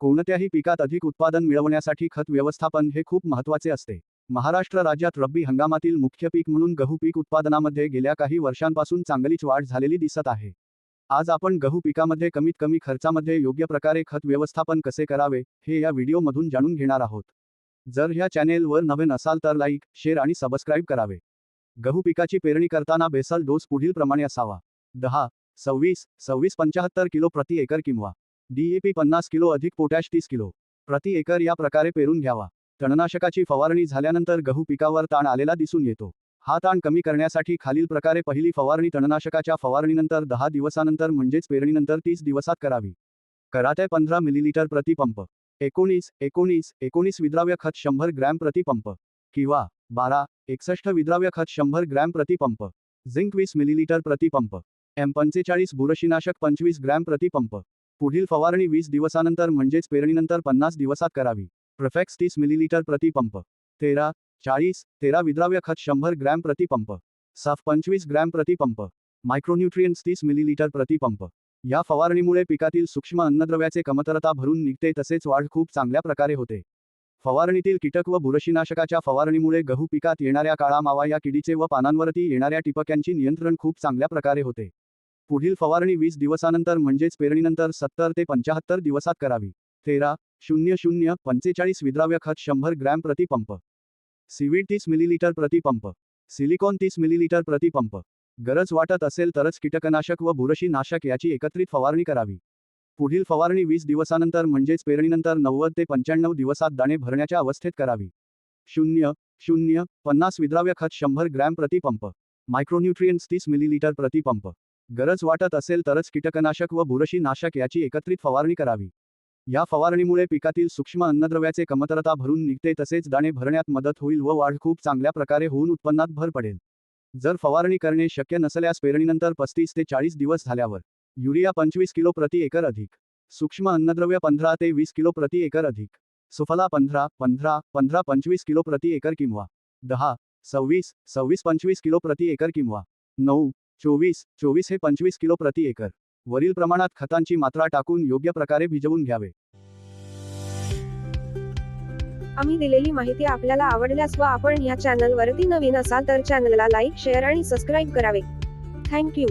कोणत्याही पिकात अधिक उत्पादन मिळवण्यासाठी खत व्यवस्थापन हे खूप महत्त्वाचे असते. महाराष्ट्र राज्यात रब्बी हंगामातील मुख्य पीक म्हणून गहू पीक उत्पादनामध्ये गेल्या काही वर्षांपासून चांगलीच वाढ झालेली दिसत आहे. आज आपण गहू पिकामध्ये कमीत कमी खर्चामध्ये योग्य प्रकारे खत व्यवस्थापन कसे करावे हे या व्हिडिओमधून जाणून घेणार आहोत. जर ह्या चॅनेलवर नवीन असाल तर लाईक शेअर आणि सबस्क्राईब करावे. गहू पिकाची पेरणी करताना बेसल डोस पुढील प्रमाणे असावा. दहा सव्वीस सव्वीस पंचाहत्तर किलो प्रति एकर किंवा डीएपी पन्नास किलो अधिक पोटॅश तीस किलो. प्रति एकर या प्रकारे पेरून घ्यावा. तणनाशकाची फवारणी झाल्यानंतर गहू पिकावर ताण आलेला दिसून येतो. हा ताण कमी करण्यासाठी खालील प्रकारे पहिली फवारणी तणनाशकाच्या फवारणीनंतर दहा दिवसानंतर म्हणजेच पेरणीनंतर तीस दिवसात करावी. कराते पंधरा मिलीलिटर प्रतिपंप एकोणीस एकोणीस एकोणीस विद्राव्य खत शंभर ग्रॅम प्रतिपंप किंवा बारा एकसष्ट विद्राव्य खत शंभर ग्रॅम प्रतिपंप झिंक वीस मिलीलिटर प्रतिपंप एम पंचेचाळीस बुरशीनाशक पंचवीस ग्रॅम प्रतिपंप पुढील फवारणी वीस दिवसानंतर म्हणजेच पेरणीनंतर पन्नास दिवसात करावी. प्रफेक्स तीस मिलीलिटर प्रतिपंप तेरा चाळीस तेरा विद्राव्य खत शंभर ग्रॅम प्रतिपंप साफ पंचवीस ग्रॅम प्रतिपंप मायक्रोन्युट्रियन्स तीस मिलीलिटर प्रतिपंप या फवारणीमुळे पिकातील सूक्ष्म अन्नद्रव्याचे कमतरता भरून निघते तसेच वाढ खूप चांगल्या प्रकारे होते. फवारणीतील कीटक व बुरशीनाशकाच्या फवारणीमुळे गहू पिकात येणाऱ्या काळा मावा या किडीचे व पानांवरती येणाऱ्या टिपक्यांची नियंत्रण खूप चांगल्या प्रकारे होते. पुढील फवारणी वीस दिवसानंतर म्हणजेच पेरणीनंतर सत्तर ते पंचाहत्तर दिवसात करावी. तेरा शून्य शून्य पंचेचाळीस विद्राव्य खत शंभर ग्रॅम प्रतिपंप सीवीड तीस मिलीलिटर प्रतिपंप सिलिकॉन तीस मिलीलिटर प्रतिपंप गरज वाटत असेल तरच कीटकनाशक व बुरशीनाशक याची एकत्रित फवारणी करावी. पुढील फवारणी वीस दिवसानंतर म्हणजेच पेरणीनंतर नव्वद ते पंच्याण्णव दिवसात दाणे भरण्याच्या अवस्थेत करावी. शून्य शून्य पन्नास विद्राव्य खत शंभर ग्रॅम प्रतिपंप मायक्रोन्युट्रियन्स मायक्रोन्यूट्रियन्स तीस मिलीलिटर प्रतिपंप गरज वाटत असेल तरच कीटकनाशक व बुरशीनाशक याची एकत्रित फवारणी करावी. या फवारणीमुळे पिकातील सूक्ष्म अन्नद्रव्याचे कमतरता भरून निघते तसेच दाणे भरण्यात मदत होईल व वाढ खूप चांगल्या प्रकारे होऊन उत्पन्नात भर पडेल. जर फवारणी करणे शक्य नसल्यास पेरणीनंतर पस्तीस ते चाळीस दिवस झाल्यावर युरिया पंचवीस किलो प्रति एकर अधिक सूक्ष्म अन्नद्रव्य पंधरा ते वीस किलो प्रति एकर अधिक सुफला पंधरा पंधरा पंधरा पंचवीस किलो प्रति एकर किंवा दहा सव्वीस सव्वीस पंचवीस किलो प्रति एकर किंवा नऊ चोवीस चोवीस हे पंचवीस किलो प्रति एकर. वरील प्रमाणात खतांची मात्रा टाकून योग्य प्रकारे भिजवून घ्यावे. आम्ही दिलेली माहिती आपल्याला आवडल्यास व आपण या चॅनलवरती नवीन असाल तर चॅनलला लाईक शेअर आणि सबस्क्राईब करावे. Thank you